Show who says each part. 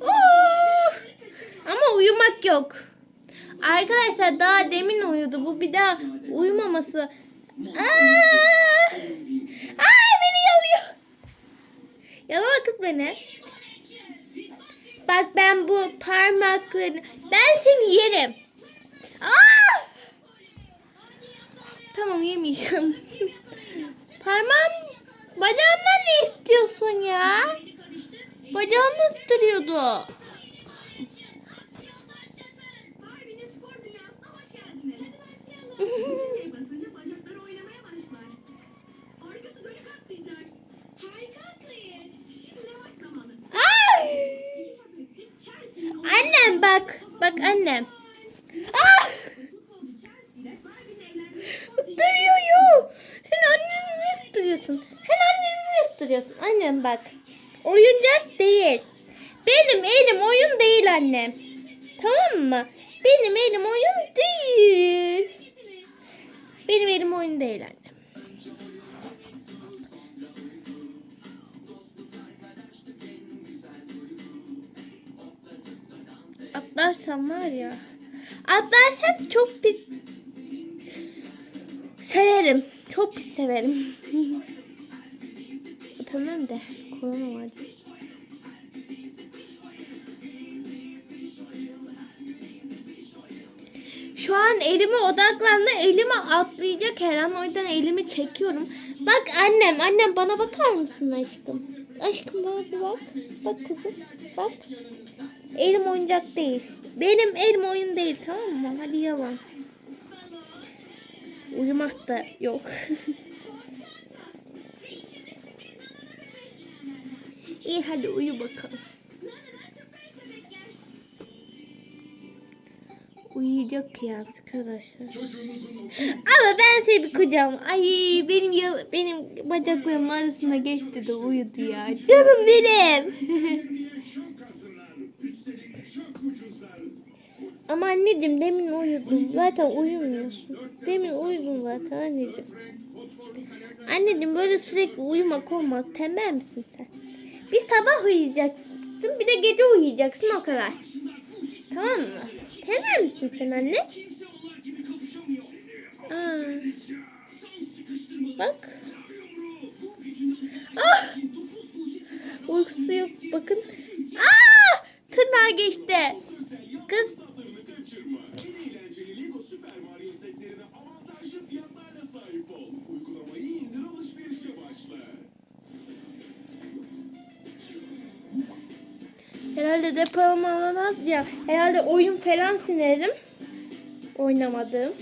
Speaker 1: Oo! Ama uyumak yok. Arkadaşlar daha demin uyudu. Bu bir daha uyumaması. Aa! Ay beni yalıyor. Yalama kız beni. Bak ben bu parmaklarını ben seni yerim. Aa! Tamam yemeyeceğim. Parmağım bacağımdan ne istiyorsun ya? Bacağımı.
Speaker 2: Chelsea'nin
Speaker 1: Annem bak. Bak annem. Ah! Duruyor. Sen anneni mi ısırıyorsun? Sen anneni mi ısırıyorsun? Annem bak. Oyuncak değil. Benim elim oyun değil annem. Tamam mı? Benim elim oyun değil. Benim elim oyun değil annem. Atlarsam var ya. Atlarsam çok pis severim. Çok pis severim. Öpemem de korona var. Şu an elime odaklandı. Elime atlayacak her an. O yüzden elimi çekiyorum. Bak annem. Annem bana bakar mısın aşkım? Aşkım bana bir bak. Bak kızım. Bak. Elim oyuncak değil. Benim elim oyun değil tamam mı? Hadi yalan. Uyumak da yok. İyi hadi uyu bakalım. Uyuyacak ya arkadaşlar. Ama ben seni bir kucağıma. Ay benim ya, benim bacaklarım arasına geçti de uyudu ya. Canım benim. Ama anneciğim demin uyudum. Zaten uyumuyorsun. Demin uyudun zaten anneciğim. Anneciğim böyle sürekli uyumak olmaz. Tembel misin sen? Bir sabah uyuyacaksın bir de gece uyuyacaksın o kadar. Tamam mı? Tembel misin sen anne? Aa. Bak. Ah! Uykusu yok bakın. Aa! Tırnağı geçti. Kız herhalde depolama alamaz ya. Herhalde oyun falan sinerim. Oynamadığım.